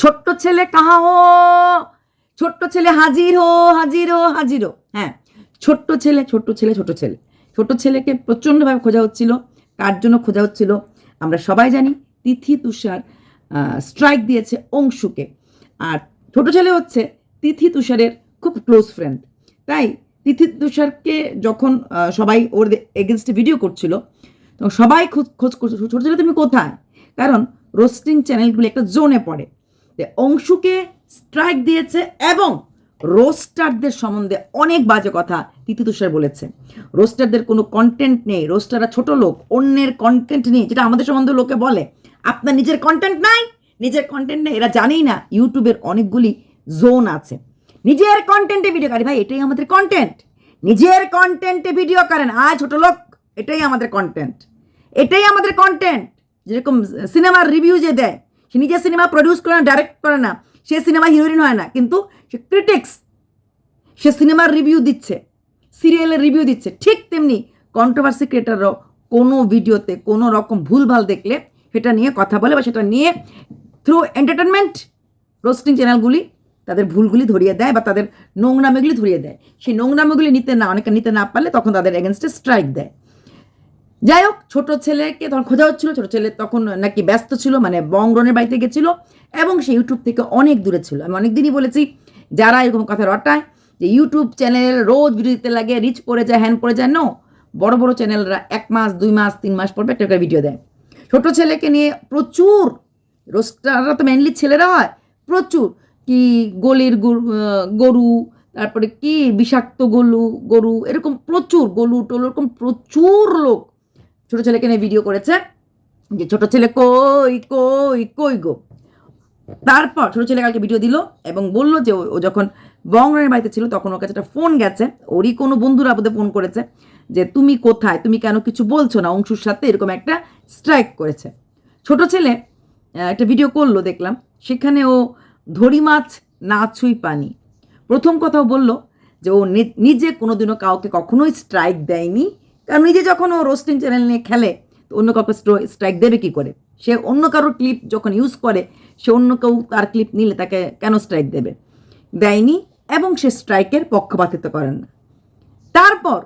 ছোট্ট ছেলে কাহা হো? ছোট্ট ছেলে হাজির হো হাজির হো হাজির হো। হ্যাঁ ছোট্ট ছেলে ছোট্ট ছেলে ছোট ছেলে। ছোট ছেলেকে প্রচণ্ডভাবে খোঁজা হচ্ছিল। কার জন্য খোঁজা হচ্ছিল? আমরা সবাই জানি, তিথি তুষার স্ট্রাইক দিয়েছে অংশুকে। আর ছোট ছেলে হচ্ছে তিথি তুষারের খুব ক্লোজ ফ্রেন্ড তাই তিথি তুষারকে যখন সবাই ওর এগেনস্টে ভিডিও করছিল, তখন সবাই খোঁজ খোঁজ করছে ছোটো ছেলে, তুমি কোথায়? কারণ রোস্টিং চ্যানেলগুলি একটা জোনে পড়ে। অংশুকে স্ট্রাইক দিয়েছে এবং রোস্টারদের সম্বন্ধে অনেক বাজে কথা তিথি তুষার বলেছে রোস্টারদের কোনো কন্টেন্ট নেই রোস্টাররা ছোট লোক, অন্যের কন্টেন্ট নেই, যেটা আমাদের সম্বন্ধে লোকে বলে। আপনার নিজের কন্টেন্ট নাই, নিজের কন্টেন্ট নেই, এরা জানেই না, ইউটিউবের অনেকগুলি জোন আছে। নিজের কন্টেন্টে ভিডিও করি ভাই, এটাই আমাদের কন্টেন্ট নিজের কন্টেন্টে ভিডিও করেন। আয় ছোট লোক, এটাই আমাদের কন্টেন্ট এটাই আমাদের কন্টেন্ট যেরকম সিনেমার রিভিউ যে দেয় সে নিজে সিনেমা প্রডিউস করে না ডাইরেক্ট করে না, সে সিনেমা হিরোইন হয় না, কিন্তু সে ক্রিটিক্স সে সিনেমার রিভিউ দিচ্ছে সিরিয়ালের রিভিউ দিচ্ছে, ঠিক তেমনি কন্ট্রোভার্সি ক্রিয়েটাররাও কোনো ভিডিওতে কোনো রকম ভুলভাল দেখলে সেটা নিয়ে কথা বলে বা সেটা নিয়ে থ্রু এন্টারটেনমেন্ট রোস্টিং চ্যানেলগুলি তাদের ভুলগুলি ধরিয়ে দেয় বা তাদের নোংরামিগুলি ধরিয়ে দেয়। সেই নোংরামিগুলি নিতে না, অনেকে নিতে না পারলে তখন তাদের এগেনস্টে স্ট্রাইক দেয়। যাই হোক ছোট ছেলেকে তখন খোঁজা হচ্ছিল, ছোট ছেলে তখন নাকি ব্যস্ত ছিল মানে বংরনের বাড়িতে গেছিল এবং সে ইউটিউব থেকে অনেক দূরে ছিল। আমি অনেকদিনই বলেছি, যারা এরকম কথা রটায় যে ইউটিউব চ্যানেল রোজ ভিডিও দিতে লাগে, রিচ পড়ে যায়, হ্যান পড়ে যায়, নো। বড় বড় চ্যানেলরা এক মাস, দুই মাস, তিন মাস পর একটা করে ভিডিও দেয়। ছোট ছেলেকে নিয়ে প্রচুর রোস্টাররা তো মেনলি ছেলেরা হয়, প্রচুর। কি গলির গরু- তারপরে কি বিষাক্ত গরু গরু, এরকম প্রচুর, গলু, টলু, এরকম প্রচুর লোক। ছোট ছেলেকে নিয়ে ভিডিও করেছে যে, ছোট ছেলে কই কই কই গো? তারপর ছোট ছেলে কালকে ভিডিও দিল এবং বলল যে, ও- যখন বংরের বাড়িতে ছিল, তখন ওর কাছে একটা ফোন গেছে। ওরই কোনো বন্ধুরা বোধহয় ফোন করেছে যে, তুমি কোথায়? তুমি কেন কিছু বলছো না? অংশুর সাথে এরকম একটা স্ট্রাইক করেছে। ছোট ছেলে একটা ভিডিও করল, দেখলাম। সেখানে ও ধরি মাছ না ছুঁই পানি। প্রথম কথাও বলল যে, ও নিজে কোনোদিনও কাউকে কখনোই স্ট্রাইক দেয়নি। কারণ নিজে যখন ও রোস্টিং চ্যানেল নিয়ে খেলে, তো অন্য কাউকে স্ট্রাইক দেবে কি করে? সে অন্য কারোর ক্লিপ যখন ইউজ করে, সে অন্য কেউ তার ক্লিপ নিলে তাকে কেন স্ট্রাইক দেবে? দেয়নি এবং সে স্ট্রাইকের পক্ষপাতিত্ব করেন না। তারপর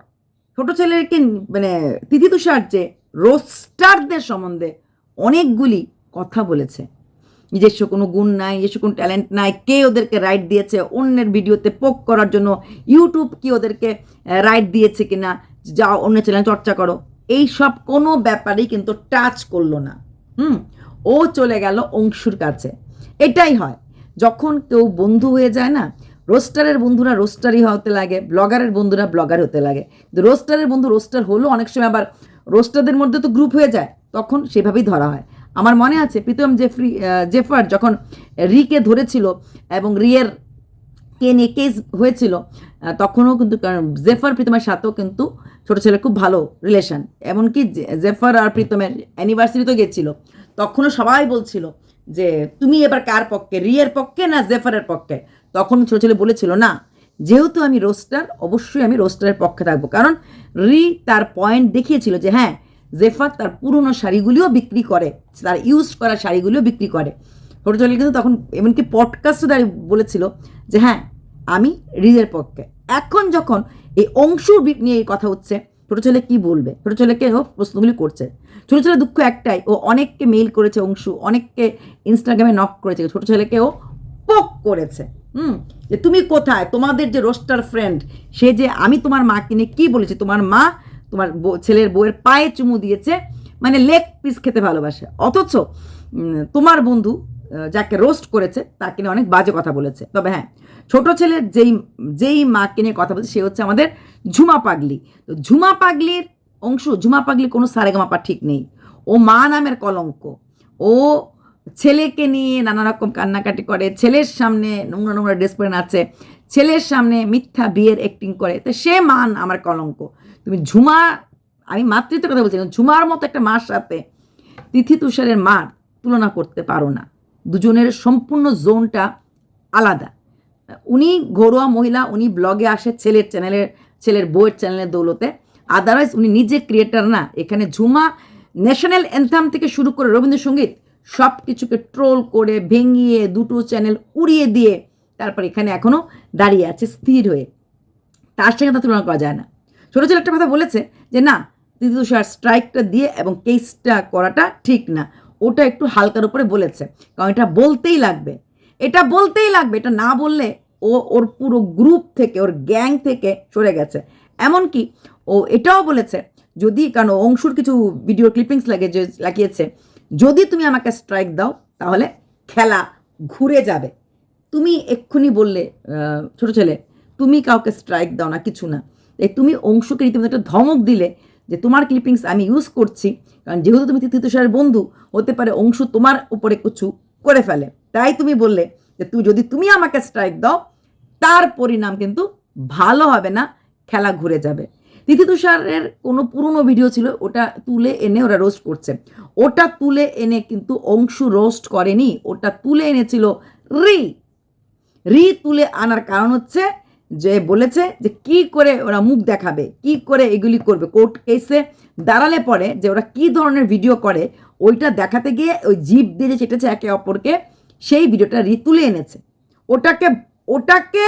ছোট ছেলেকে মানে তিথি তুষার যে রোস্টারদের সম্বন্ধে অনেকগুলি কথা বলেছে। নিজস্ব কোনো গুণ নাই, নিজস্ব কোনো ট্যালেন্ট নাই, কে ওদেরকে রাইট দিয়েছে, অন্যের ভিডিওতে পোক করার জন্য ইউটিউব কি ওদেরকে রাইট দিয়েছে কিনা যাও অন্য চ্যানেল চর্চা করো। এই সব কোনো ব্যাপারেই কিন্তু টাচ করল না। হুম? ও চলে গেল অংশুর কাছে। এটাই হয়, যখন কেউ বন্ধু হয়ে যায় না, রোস্টারের বন্ধুরা রোস্টারই হতে লাগে, ব্লগারের বন্ধুরা ব্লগার হতে লাগে। কিন্তু রোস্টারের বন্ধু রোস্টার হলেও অনেক সময় আবার রোস্টারদের মধ্যে তো গ্রুপ হয়ে যায়, তখন সেভাবেই ধরা হয়। আমার মনে আছে, প্রীতম জেফরি জেফার যখন রিকে ধরেছিল এবং রিয়ের কে নিয়ে কেস হয়েছিল তখনও কিন্তু জেফার প্রীতমের সাথেও কিন্তু ছোটো ছেলে, খুব ভালো রিলেশন এমনকি জেফার আর প্রীতমের অ্যানিভার্সারিতেও গেছিল। তখনও সবাই বলছিল যে, তুমি এবার কার পক্ষে, রিয়ের পক্ষে না জেফারের পক্ষে? তখন ছোটো ছেলে বলেছিল, না, যেহেতু আমি রোস্টার অবশ্যই আমি রোস্টারের পক্ষে থাকব। কারণ রি তার পয়েন্ট দেখিয়েছিল যে হ্যাঁ জেফার তার পুরনো শাড়িগুলিও বিক্রি করে, তার ইউজ করা শাড়িগুলিও বিক্রি করে। ছোটো ছেলে কিন্তু তখন এমনকি পডকাস্টও দাঁড়িয়ে বলেছিল যে হ্যাঁ আমি রিজের পক্ষে। এখন যখন এই অংশু নিয়ে এই কথা হচ্ছে, ছোটো ছেলে কী বলবে? ছোটো ছেলেকে ও প্রশ্নগুলি করছে? ছোটো ছেলে দুঃখ একটাই, ও অনেককে মেইল করেছে অংশু, অনেককে ইনস্টাগ্রামে নক করেছে, ছোটো ছেলেকে ও পোক করেছে। হুম? যে তুমি কোথায়? তোমাদের যে রোস্টার ফ্রেন্ড সে যে আমি তোমার মাকে নিয়ে কী বলেছি? তোমার মা তোমার ছেলের বউয়ের পায়ে চুমু দিয়েছে মানে লেগ পিস খেতে ভালোবাসে। অথচ তোমার বন্ধু যাকে রোস্ট করেছে তাকে নিয়ে অনেক বাজে কথা বলেছে। তবে হ্যাঁ ছোট ছেলে যেই যেই মাকে নিয়ে কথা বলছে, সে হচ্ছে আমাদের ঝুমা পাগলি। তো ঝুমা পাগলির অংশ, ঝুমা পাগলি কোনো সারেগামাপা ঠিক নেই। ও মা নামের কলঙ্ক। ও ছেলেকে নিয়ে নানা রকম কান্নাকাটি করে, ছেলের সামনে নোংরা নোংরা ড্রেস পরে নাচে, ছেলের সামনে মিথ্যা বিয়ের অ্যাক্টিং করে। তো সে মান আমার কলঙ্ক। তুমি ঝুমা, আমি মাতৃত্বের কথা বলছি ঝুমার মতো একটা মার সাথে তিথি তুষারের মার তুলনা করতে পারো না। দুজনের সম্পূর্ণ জোনটা আলাদা। উনি ঘরোয়া মহিলা, উনি ব্লগে আসে ছেলের চ্যানেলের ছেলের বইয়ের চ্যানেলের দৌলতে। আদারওয়াইজ উনি নিজে ক্রিয়েটার না। এখানে ঝুমা ন্যাশনাল অ্যান্থাম থেকে শুরু করে রবীন্দ্রসঙ্গীত সব কিছুকে ট্রোল করে, ভেঙিয়ে দুটো চ্যানেল উড়িয়ে দিয়ে তারপর এখানে এখনও দাঁড়িয়ে আছে, স্থির হয়ে। তার সঙ্গে তা তুলনা করা যায় না। ছোটো ছেলে একটা কথা বলেছে যে, না দিদি তুষার স্ট্রাইকটা দিয়ে এবং কেসটা করাটা ঠিক না। ওটা একটু হালকার উপরে বলেছে। কারণ এটা বলতেই লাগবে। এটা বলতেই লাগবে, এটা না বললে ও, ওর পুরো গ্রুপ থেকে, ওর গ্যাং থেকে সরে গেছে। এমনকি ও এটাও বলেছে, যদি, কারণ অংশুর কিছু ভিডিও ক্লিপিংস লাগে, যে লাগিয়েছে, যদি তুমি আমাকে স্ট্রাইক দাও, তাহলে খেলা ঘুরে যাবে। তুমি এক্ষুনি বললে ছোট ছেলে, তুমি কাউকে স্ট্রাইক দাও না, কিছু না। তুমি অংশকে রীতিমতো একটা ধমক দিলে যে তোমার ক্লিপিংস আমি ইউজ করছি, কারণ যেহেতু তুমি তৃতীয় তুষারের বন্ধু, হতে পারে অংশু তোমার উপরে কিছু করে ফেলে। তাই তুমি বললে যে তুই যদি তুমি আমাকে স্ট্রাইক দাও, তার পরিণাম কিন্তু ভালো হবে না, খেলা ঘুরে যাবে। তিথি তুষারের কোনো পুরনো ভিডিও ছিল, ওটা তুলে এনে ওরা রোস্ট করছে। ওটা তুলে এনে কিন্তু অংশু রোস্ট করেনি, ওটা তুলে এনেছিল রি। রি তুলে আনার কারণ হচ্ছে যে বলেছে যে কি করে ওরা মুখ দেখাবে, কি করে এগুলি করবে, কোর্ট কেসে দাঁড়ালে পরে যে ওরা কি ধরনের ভিডিও করে, ওইটা দেখাতে গিয়ে ওই জিপ দিয়ে যে চেটেছে একে অপরকে, সেই ভিডিওটা রি তুলে এনেছে। ওটাকে ওটাকে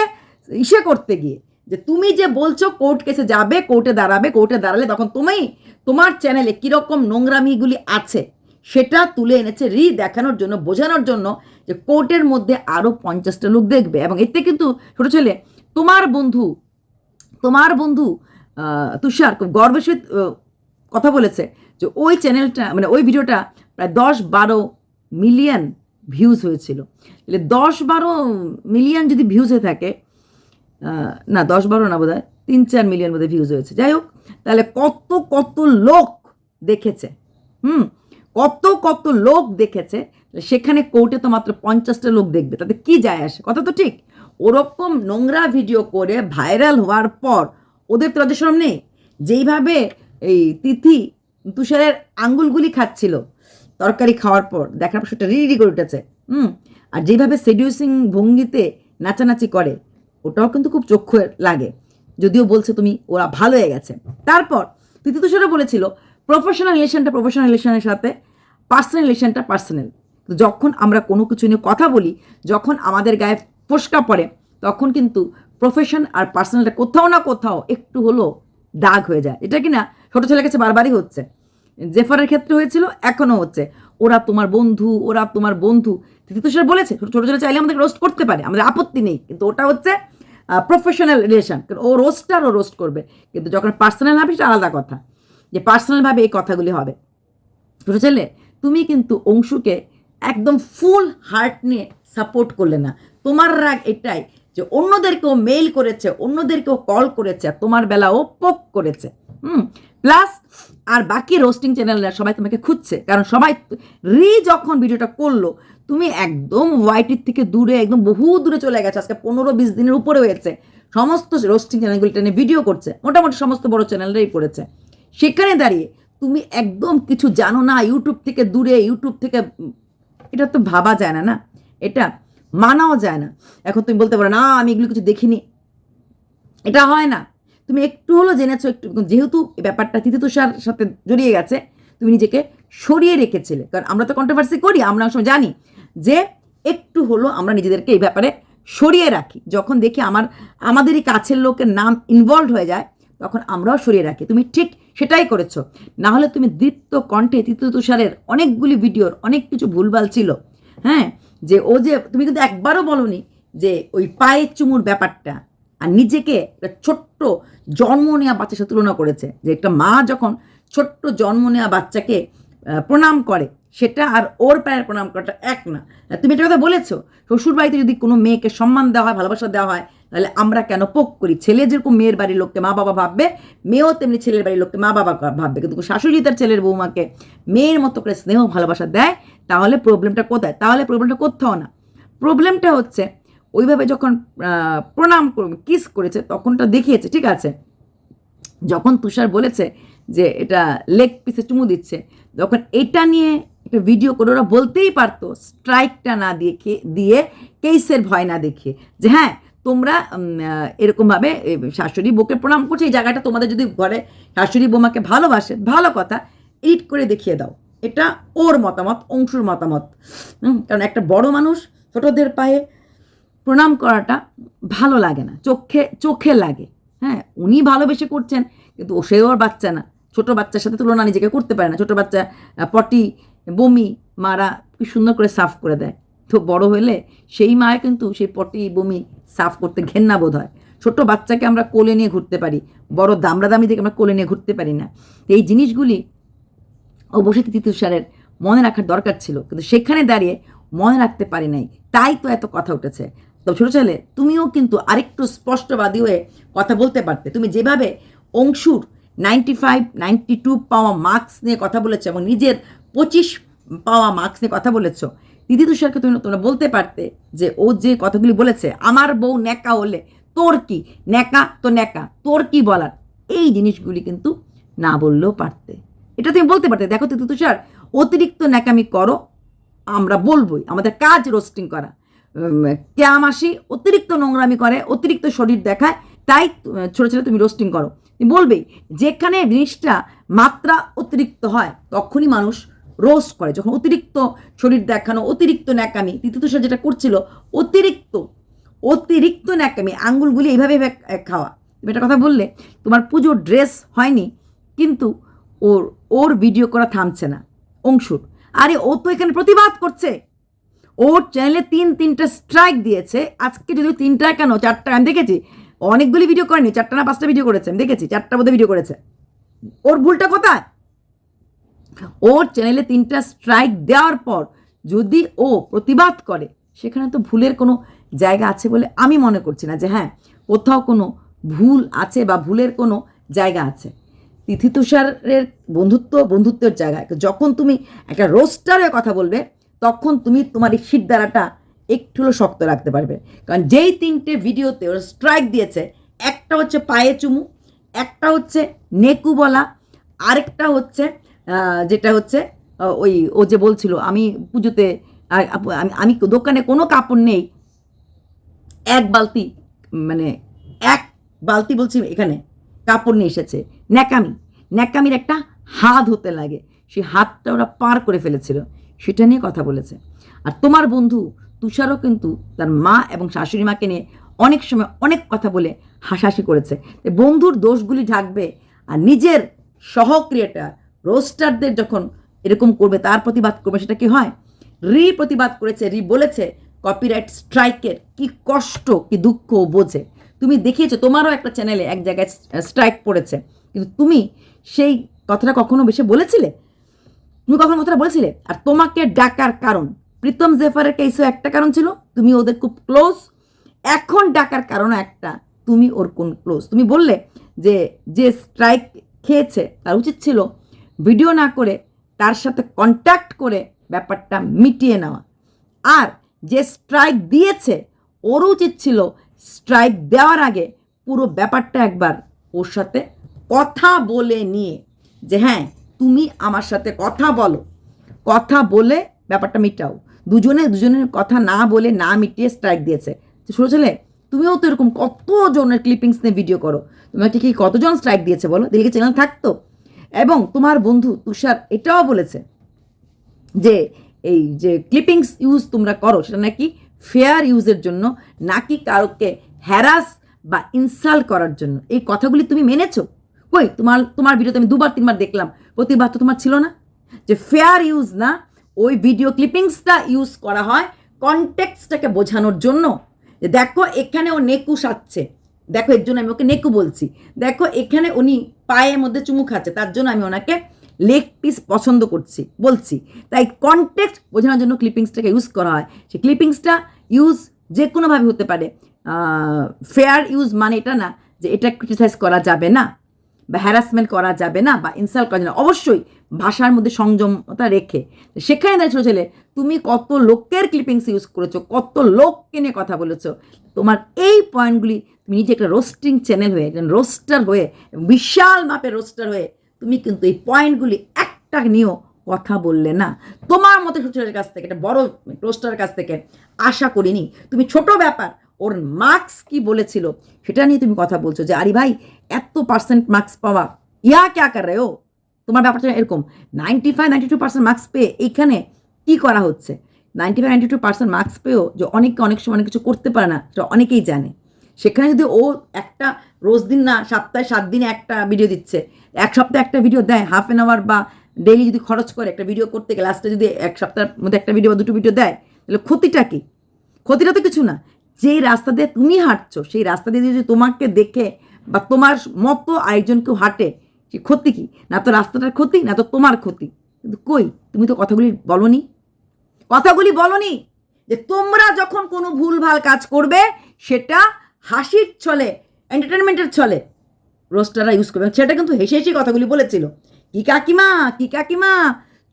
ইসে করতে গিয়ে যে তুমি যে বলছো কোর্ট কেসে যাবে, কোর্টে দাঁড়াবে, কোর্টে দাঁড়ালে তখন তুমি, তোমার চ্যানেলে কীরকম নোংরামিগুলি আছে, সেটা তুলে এনেছে রি দেখানোর জন্য, বোঝানোর জন্য যে কোর্টের মধ্যে আরও পঞ্চাশটা লোক দেখবে। এবং এতে কিন্তু ছোটো ছেলে তোমার বন্ধু তোমার বন্ধু তুষার, খুব গর্বের সহিত কথা বলেছে যে ওই চ্যানেলটা মানে ওই ভিডিওটা প্রায় দশ বারো মিলিয়ন ভিউজ হয়েছিল। তাহলে দশ বারো মিলিয়ন যদি ভিউজ হয়ে থাকে না, দশ বারো না বোধহয়, তিন চার মিলিয়ন বোধহয় ভিউজ হয়েছে। যাই হোক, তাহলে কত কত লোক দেখেছে, হুম, কত কত লোক দেখেছে সেখানে কোর্টে তো মাত্র পঞ্চাশটা লোক দেখবে, তাতে কি যায় আসে? কথা তো ঠিক? ওরকম নোংরা ভিডিও করে ভাইরাল হওয়ার পর ওদের তো লজ্জাশরম নেই। যেইভাবে এই তিথি তুষারের আঙ্গুলগুলি খাচ্ছিল তরকারি খাওয়ার পর, দেখার পর সেটা রিডি করে উঠেছে। হুম, আর যেভাবে সেডিউসিং ভঙ্গিতে নাচানাচি করে, ওটাও কিন্তু খুব চক্ষু লাগে। যদিও বলছে তুমি ওরা ভালো হয়ে গেছে। তারপর তিথি তুষারও বলেছিল প্রফেশনাল রিলেশনটা প্রফেশনাল রিলেশনের সাথে পার্সোনাল রিলেশনটা পার্সোনাল যখন আমরা কোনো কিছু নিয়ে কথা বলি, যখন আমাদের গায়ে ফোসকা পড়ে, তখন কিন্তু প্রফেশন আর পার্সোনালটা কোথাও না কোথাও একটু হলো দাগ হয়ে যায়। এটা কি না ছোটো ছেলের কাছে বারবারই হচ্ছে। জেফারের ক্ষেত্রে হয়েছিল, এখনও হচ্ছে। ওরা তোমার বন্ধু, ওরা তোমার বন্ধু। তৃতীয় তুষার বলেছে, ছোটো ছোটো ছেলে চাইলে আমাদের রোস্ট করতে পারে, আমাদের আপত্তি নেই। কিন্তু ওটা হচ্ছে প্রফেশনাল রিলেশন কারণ ও রোস্টার ও রোস্ট করবে। কিন্তু যখন পার্সোনাল হবে সেটা আলাদা কথা। যে পার্সোনালভাবে এই কথাগুলি হবে। ছোটো ছেলে, তুমি কিন্তু অংশুকে একদম ফুল হার্ট নিয়ে সাপোর্ট করলে না। তোমার রাগ এটাই যে অন্যদেরকেও মেইল করেছে, অন্যদেরকেও কল করেছে, আর তোমার বেলা ও পোক করেছে। হুম প্লাস আর বাকি রোস্টিং চ্যানেলরা সবাই তোমাকে খুঁজছে। কারণ সবাই রি যখন ভিডিওটা করল, তুমি একদম ওয়াইটির থেকে দূরে, একদম বহু দূরে চলে গেছে। আজকে পনেরো বিশ দিনের উপরে হয়েছে। সমস্ত রোস্টিং চ্যানেলগুলি টেনে ভিডিও করছে। মোটামুটি সমস্ত বড় চ্যানেলরাই করেছে। সেখানে দাঁড়িয়ে তুমি একদম কিছু জানো না ইউটিউব থেকে দূরে ইউটিউব থেকে, এটা তো ভাবা যায় না না। এটা মানাও যায় না। এখন তুমি বলতে পারো, না, আমি এগুলো কিছু দেখিনি। এটা হয় না। তুমি একটু হলো জেনেছো, একটু যেহেতু ব্যাপারটা তিথি তুষার সাথে জড়িয়ে গেছে, তুমি নিজেকে সরিয়ে রেখেছিলে। কারণ আমরা তো কন্ট্রোভার্সি করি, আমরা সময় জানি যে একটু হলো আমরা নিজেদেরকে এই ব্যাপারে সরিয়ে রাখি। যখন দেখি আমার, আমাদেরই কাছের লোকের নাম ইনভলভ হয়ে যায়, তখন আমরাও সরিয়ে রাখি। তুমি ঠিক সেটাই করেছ। না হলে তুমি দীপ্ত কণ্ঠে তিতু তুষারের অনেকগুলি ভিডিওর অনেক কিছু ভুলভাল ছিল। হ্যাঁ? যে ও যে, তুমি কিন্তু একবারও বলনি যে ওই পায়ের চুমুর ব্যাপারটা আর নিজেকে একটা ছোট্ট জন্ম নেওয়া বাচ্চার সাথে তুলনা করেছে। যে একটা মা যখন ছোট্ট জন্ম নেওয়া বাচ্চাকে প্রণাম করে, সেটা আর ওর পায়ের প্রণাম করাটা এক না। তুমি এটা কথা বলেছ? শ্বশুরবাড়িতে যদি কোনো মেয়েকে সম্মান দেওয়া হয়, ভালোবাসা দেওয়া হয় তাহলে আমরা কেন পোক করি? ছেলে যেরকম মেয়ের বাড়ির লোককে মা বাবা ভাববে, মেয়েও তেমনি ছেলের বাড়ির লোককে মা বাবা ভাববে। কিন্তু শাশুড়ি তার ছেলের বৌমাকে মেয়ের মতো করে স্নেহ, ভালোবাসা দেয়, তাহলে প্রবলেমটা কোথায়? তাহলে প্রবলেমটা কোথাও না। প্রবলেমটা হচ্ছে, ওইভাবে যখন প্রণাম কিস করেছে, তখনটা দেখিয়েছে, ঠিক আছে? যখন তুষার বলেছে যে এটা লেগ পিসে চুমু দিচ্ছে যখন এটা নিয়ে একটা ভিডিও করে ওরা বলতেই পারতো স্ট্রাইকটা না দিয়ে দিয়ে কেসের ভয় না দেখিয়ে। যে হ্যাঁ তোমরা এরকমভাবে শাশুড়ি বউকে প্রণাম করছে, এই জায়গাটা তোমাদের যদি ঘরে শাশুড়ি বৌমাকে ভালোবাসে, ভালো কথা এডিট করে দেখিয়ে দাও। এটা ওর মতামত, অংশুর মতামত। কারণ একটা বড় মানুষ ছোটদের পায়ে প্রণাম করাটা ভালো লাগে না, চোখে চোখে লাগে। হ্যাঁ উনি ভালোবেসে করছেন, কিন্তু ও সেও আর বাচ্চা না। ছোট বাচ্চার সাথে তুলনা নিজেকে করতে পারে না। ছোট বাচ্চা পটি, বমি, মারা, কি সুন্দর করে সাফ করে দেয়। তো বড় হলে সেই মায়ের কিন্তু সেই পটি বমি সাফ করতে ঘেন্না বোধ হয়। ছোট বাচ্চাকে আমরা কোলে নিয়ে ঘুরতে পারি, বড় দামড়া দামি থেকে আমরা কোলে নিয়ে ঘুরতে পারি না। এই জিনিসগুলি অবশ্যই তিথি তুষারের মনে রাখার দরকার ছিল, কিন্তু সেখানে দাঁড়িয়ে মনে রাখতে পারি নাই। তাই তো এত কথা উঠেছে। তো ছোটো ছেলে, তুমিও কিন্তু আরেকটু স্পষ্টবাদী হয়ে কথা বলতে পারতে। তুমি যেভাবে অংশুর নাইনটি ফাইভ নাইনটি টু পাওয়া মার্কস নিয়ে কথা বলেছে এবং নিজের পঁচিশ পাওয়া মার্কস নিয়ে কথা বলেছ। দিদি তুষারকে তুমি তোমরা বলতে পারতে যে ও যে কথাগুলি বলেছে আমার বউ ন্যাকা হলে তোর কি? ন্যাকা তো ন্যাকা তোর কি বলার? এই জিনিসগুলি কিন্তু না বললেও পারতে। এটা তুমি বলতে পারতে। দেখো তিতু তুষার অতিরিক্ত ন্যাকামি করো আমরা বলবোই। আমাদের কাজ রোস্টিং করা। উম, ক্যামাসি অতিরিক্ত নোংরামি করে অতিরিক্ত শরীর দেখায় তাই ছোটো ছেলে তুমি রোস্টিং করো। বলবেই যেখানে জিনিসটা মাত্রা অতিরিক্ত হয় তখনই মানুষ রোস্ট করে, যখন অতিরিক্ত শরীর দেখানো, অতিরিক্ত ন্যাকামি তিতু তুষার যেটা করছিল, অতিরিক্ত অতিরিক্ত ন্যাকামি, আঙ্গুলগুলি এইভাবে খাওয়া। একটা কথা বললে, তোমার পুজোর ড্রেস হয়নি, কিন্তু ওর ওর ভিডিও করা থামছে না, অংশুর। আরে, ও তো এখানে প্রতিবাদ করছে। ওর চ্যানেলে তিন, তিনটা স্ট্রাইক দিয়েছে। আজকে যদি তিনটা কেন, চারটা, আমি দেখেছি। অনেকগুলি ভিডিও করেনি, চারটা না পাঁচটা ভিডিও করেছে, আমি দেখেছি, চারটা মধ্যে ভিডিও করেছে। ওর ভুলটা কোথায়? ওর চ্যানেলে তিনটা স্ট্রাইক দেওয়ার পর যদি ও প্রতিবাদ করে, সেখানে তো ভুলের কোনো জায়গা আছে বলে আমি মনে করছি না যে হ্যাঁ কোথাও কোনো ভুল আছে বা ভুলের কোনো জায়গা আছে। তিথি তুষারের বন্ধুত্ব বন্ধুত্বের জায়গায় যখন তুমি একটা রোস্টারের কথা বলবে, তখন তুমি তোমার এই শিরদাঁড়াটা একটু শক্ত রাখতে পারবে। কারণ যেই তিনটে ভিডিওতে ওরা স্ট্রাইক দিয়েছে, একটা হচ্ছে পায়ে চুমু, একটা হচ্ছে নেকু বলা, আরেকটা হচ্ছে যেটা হচ্ছে ওই, ও যে বলছিল, আমি পুজোতে আমি দোকানে কোনো কাপড় নেই। এক বালতি মানে এক বালতি বলছি এখানে, কাপড় নিয়ে এসেছে। ন্যাকামি। ন্যাকামির একটা হাত হতে লাগে। সেই হাতটা ওরা পার করে ফেলেছিল। সেটা নিয়ে কথা বলেছে। আর তোমার বন্ধু তুষারও কিন্তু তার মা এবং শাশুড়ি মাকে নিয়ে অনেক সময় অনেক কথা বলে হাসাহাসি করেছে। বন্ধুর দোষগুলি ঢাকবে আর নিজের সহ ক্রিয়েটার রোস্টারদের যখন এরকম করবে, তার প্রতিবাদ করবে, সেটা কি হয়? রি প্রতিবাদ করেছে, রি বলেছে কপিরাইট স্ট্রাইকের কি কষ্ট, কি দুঃখ বোঝে। তুমি দেখিয়েছো, তোমারও একটা চ্যানেলে এক জায়গায় স্ট্রাইক পড়েছে। কিন্তু তুমি সেই কথাটা কখনো বেশি বলেছিলে? তুমি কখনো কথাটা বলেছিলে? আর তোমাকে ডাকার কারণ, প্রীতম জেফারের কেসও একটা কারণ ছিল, তুমি ওদের খুব ক্লোজ এখন ডাকার কারণ একটা, তুমি ওর কোন ক্লোজ তুমি বললে যে যে স্ট্রাইক খেয়েছে, তার উচিত ছিল ভিডিও না করে তার সাথে কন্ট্যাক্ট করে ব্যাপারটা মিটিয়ে নেওয়া। আর যে স্ট্রাইক দিয়েছে ওর উচিত ছিল স্ট্রাইক দেওয়ার আগে পুরো ব্যাপারটা একবার ওর সাথে কথা বলে নিয়ে যে হ্যাঁ তুমি আমার সাথে কথা বলো। কথা বলে ব্যাপারটা মিটাও। দুজনে দুজনের কথা না বলে না মিটিয়ে স্ট্রাইক দিয়েছে। ছোটো ছেলে, তুমিও তো এরকম কতজনের ক্লিপিংস নিয়ে ভিডিও করো? তোমাকে কি কতজন স্ট্রাইক দিয়েছে বলো? দিলকে চ্যানেল থাকতো? এবং তোমার বন্ধু তুষার এটাও বলেছে যে এই যে ক্লিপিংস ইউজ তোমরা করো, সেটা নাকি ফেয়ার ইউজের জন্য, নাকি কারোকে হ্যারাস বা ইনসাল্ট করার জন্য। এই কথাগুলি তুমি মেনেছো? কই, তোমার তোমার ভিডিওতে আমি দুবার, তিনবার দেখলাম, প্রতিবার তো তোমার ছিল না। যে ফেয়ার ইউজ না, ওই ভিডিও ক্লিপিংসটা ইউজ করা হয় কনটেক্সটাকে বোঝানোর জন্য। যে দেখো এখানে ও নেকু সাচ্ছে দেখো, এর জন্য আমি ওকে নেকু বলছি। দেখো, এখানে উনি পায়ের মধ্যে চুমু খাচ্ছে, তার জন্য আমি ওনাকে লেগ পিস পছন্দ করছি, বলছি। তাই কনটেক্সট বোঝানোর জন্য ক্লিপিংসটাকে ইউজ করা হয়। সেই ক্লিপিংসটা ইউজ যে কোনোভাবে হতে পারে। ফেয়ার ইউজ মানে এটা না যে এটা ক্রিটিসাইজ করা যাবে না, বা হ্যারাসমেন্ট করা যাবে না, বা ইনসাল্ট করা যাবে না। অবশ্যই ভাষার মধ্যে সংযমতা রেখে। সেখানে ছোটো ছেলে, তুমি কত লোকের ক্লিপিংস ইউজ করেছ, কত লোককে নিয়ে কথা বলেছ। তোমার এই পয়েন্টগুলি তুমি নিজে একটা রোস্টিং চ্যানেল হয়ে, একজন রোস্টার হয়ে বিশাল মাপের রোস্টার হয়ে তুমি কিন্তু এই পয়েন্টগুলি একটা নিয়েও কথা বললে না। তোমার মতো ছোটের কাছ থেকে, একটা বড় রোস্টারের কাছ থেকে আশা করিনি। তুমি ছোট ব্যাপার, ওর মার্কস কি বলেছিল সেটা নিয়ে তুমি কথা বলছো যে, আরে ভাই, এত পার্সেন্ট মার্কস পাওয়া, ইয়া ক্যা কর রে ও? তোমার ব্যাপারটা এরকম ninety five ninety two percent marks পেয়ে এইখানে কী করা হচ্ছে? Ninety five ninety two percent marks পেয়েও যে অনেককে অনেক সময় অনেক কিছু করতে পারে না, সেটা অনেকেই জানে। সেখানে যদি ও একটা রোজ দিন না, সপ্তাহে সাত দিনে একটা ভিডিও দিচ্ছে, এক সপ্তাহে একটা ভিডিও দেয় হাফ অ্যান আওয়ার বা ডেইলি যদি খরচ করে একটা ভিডিও করতে গেলে লাস্টে যদি এক সপ্তাহের মধ্যে একটা ভিডিও বা দুটো ভিডিও দেয়, তাহলে ক্ষতিটা কি? ক্ষতিটা তো কিছু না। যেই রাস্তা দিয়ে তুমি হাঁটছো, সেই রাস্তা দিয়ে যদি তোমাকে দেখে বা তোমার মতো আরেকজন কেউ হাঁটে, সে ক্ষতি কি? না তো রাস্তাটার ক্ষতি, না তো তোমার ক্ষতি। কিন্তু কই? তুমি তো কথাগুলি বলনি। কথাগুলি বলনি যে তোমরা যখন কোনো ভুলভাল কাজ করবে, সেটা হাসির ছলে এন্টারটেনমেন্টের ছলে রোস্টাররা ইউজ করবে। সেটা কিন্তু হেসে হেসে কথাগুলি বলেছিল। কি কাকিমা কি কাকিমা,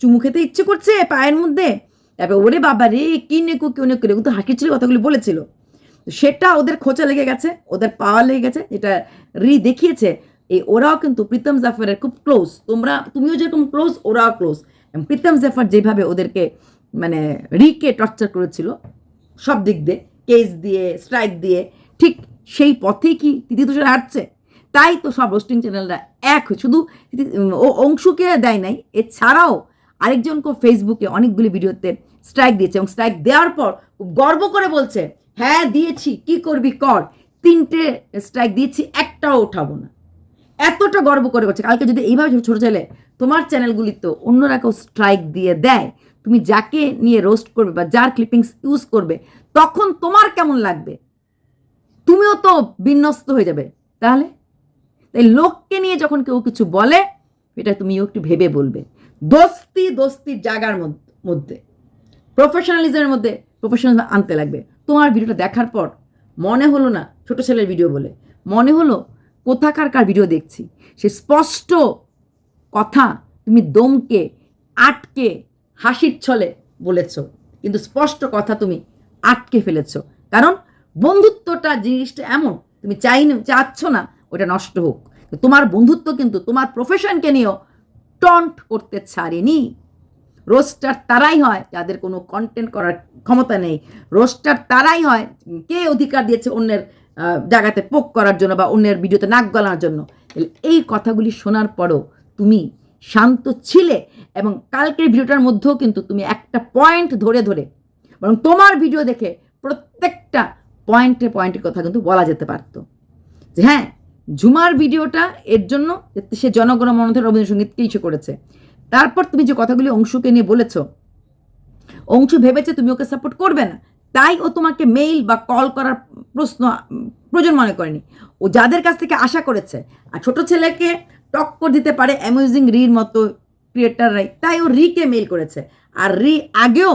চুমু খেতে ইচ্ছে করছে পায়ের মধ্যে? তারপরে ওরে বাবা রে, কি নেকু কেউ নেকু রে কিন্তু হাসির ছিল কথাগুলি বলেছিল। সেটা ওদের খোঁচা লেগে গেছে, ওদের পাওয়া লেগে গেছে, যেটা রি দেখিয়েছে, এই ওরাও কিন্তু প্রীতম জাফরের খুব ক্লোজ তোমরা, তুমিও যেরকম ক্লোজ ওরাও ক্লোজ প্রীতম জাফর যেভাবে ওদেরকে মানে রিকে টর্চার করেছিল সব দিক দিয়ে, কেস দিয়ে, স্ট্রাইক দিয়ে, ঠিক সেই পথেই কি তিথি তুষার হাঁটছে তাই তো সব রোস্টিং চ্যানেলরা এক শুধু ও অংশুকে দেয় নাই, এছাড়াও আরেকজনকে ফেসবুকে অনেকগুলি ভিডিওতে স্ট্রাইক দিয়েছে এবং স্ট্রাইক দেওয়ার পর গর্ব করে বলছে হ্যাঁ দিয়েছি, কি করবি কর, তিনটে স্ট্রাইক দিয়েছি, একটাও ওঠাবো না। এতটা গর্ব করে করছে কালকে যদি এইভাবে ছোটো ছেলে তোমার চ্যানেলগুলি তো অন্যরা কেউ স্ট্রাইক দিয়ে দেয় তুমি যাকে নিয়ে রোস্ট করবে বা যার ক্লিপিংস ইউজ করবে, তখন তোমার কেমন লাগবে? তুমিও তো বিন্যস্ত হয়ে যাবে। তাহলে? তাই লোককে নিয়ে যখন কেউ কিছু বলে, এটা তুমিও একটু ভেবে বলবে। দোস্তি দোস্তির মধ্য- মধ্যে। প্রফেশনালিজমের মধ্যে প্রফেশনালিজম আনতে লাগবে। তোমার ভিডিওটা দেখার পর মনে হলো না, ছোট ছেলের ভিডিও বলে, মনে হলো কোথাকার কার ভিডিও দেখছি। সে স্পষ্ট কথা তুমি দমকে, আটকে হাসির ছলে বলেছ। কিন্তু স্পষ্ট কথা তুমি আটকে ফেলেছ। কারণ বন্ধুত্বটা জিনিসটা এমন, তুমি চাইনি চাচ্ছ না, ওটা নষ্ট হোক। তোমার বন্ধুত্ব কিন্তু তোমার প্রফেশনকে নিয়েও টন্ট করতে ছাড়েনি। রোস্টার তারাই হয় যাদের কোনো কন্টেন্ট করার ক্ষমতা নেই। রোস্টার তারাই হয় কে অধিকার দিয়েছে অন্যের জায়গাতে পোক করার জন্য বা অন্যের ভিডিওতে নাক গলানোর জন্য। এই কথাগুলি শোনার পরও তুমি শান্ত ছিলে এবং কালকের ভিডিওটার মধ্যেও কিন্তু তুমি একটা পয়েন্ট ধরে ধরে বরং তোমার ভিডিও দেখে প্রত্যেকটা পয়েন্টে পয়েন্টের কথা কিন্তু বলা যেতে পারতো। যে হ্যাঁ ঝুমার ভিডিওটা এর জন্য সে জনগণ মনধের রবীন্দ্রসঙ্গীতকে ইস্যু করেছে, তারপর তুমি যে কথাগুলি অংশুকে নিয়ে বলেছ, অংশু ভেবেছে তুমি ওকে সাপোর্ট করবে না, তাই ও তোমাকে মেইল বা কল করার প্রশ্ন, প্রয়োজন মনে করেনি। ও যাদের কাছ থেকে আশা করেছে, আর ছোট ছেলেকে টক্কর দিতে পারে অ্যামিউজিং রির মতো ক্রিয়েটাররাই তাই ও রিকে মেইল করেছে। আর রি আগেও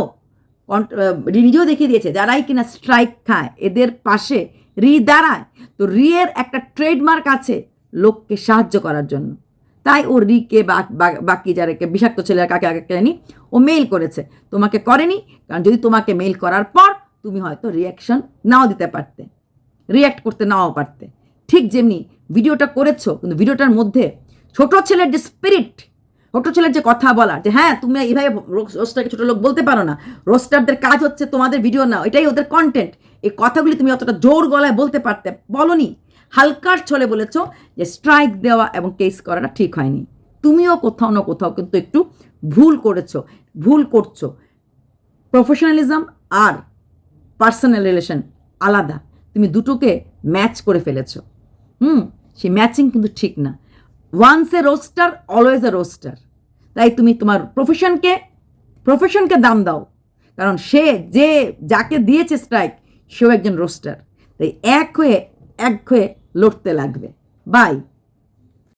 রি নিজেও দেখিয়ে দিয়েছে, যারাই কিনা স্ট্রাইক খায়, এদের পাশে রি দাঁড়ায়। তো রিয়ের একটা ট্রেডমার্ক আছে লোককে সাহায্য করার জন্য। তাই ও রিকে বাকি যারাকে বিষাক্ত ছেলেরা কাকে আগে জানি ও মেইল করেছে। তোমাকে করেনি, কারণ যদি তোমাকে মেইল করার পর তুমি হয়তো রিয়াকশন নাও দিতে পারতে রিয়াক্ট করতে নাও পারতে। ঠিক যেমনি ভিডিওটা করেছ, কিন্তু ভিডিওটার মধ্যে ছোট ছেলের যে স্পিরিট ছোট ছেলের যে কথা বলা যে হ্যাঁ তুমি এইভাবে রোস্টারকে ছোট লোক বলতে পারো না। রোস্টারদের কাজ হচ্ছে তোমাদের ভিডিও না এটাই ওদের কন্টেন্ট এই কথাগুলি তুমি অতটা জোর গলায় বলতে পারতে, বলনি। হালকার ছলে বলেছ যে স্ট্রাইক দেওয়া এবং কেস করাটা ঠিক হয়নি। তুমিও কোথাও না কোথাও কিন্তু একটু ভুল করেছ, ভুল করছ। প্রফেশনালিজম আর পার্সোনাল রিলেশন আলাদা। তুমি দুটোকে ম্যাচ করে ফেলেছো। হুম, সেই ম্যাচিং কিন্তু ঠিক না। Once a roster always a roster তাই তুমি তোমার প্রফেশনকে প্রফেশনকে দাম দাও। কারণ সে যে যাকে দিয়েছে স্ট্রাইক সেও একজন রোস্টার তাই এক হয়ে এক হয়ে লড়তে লাগবে। বাই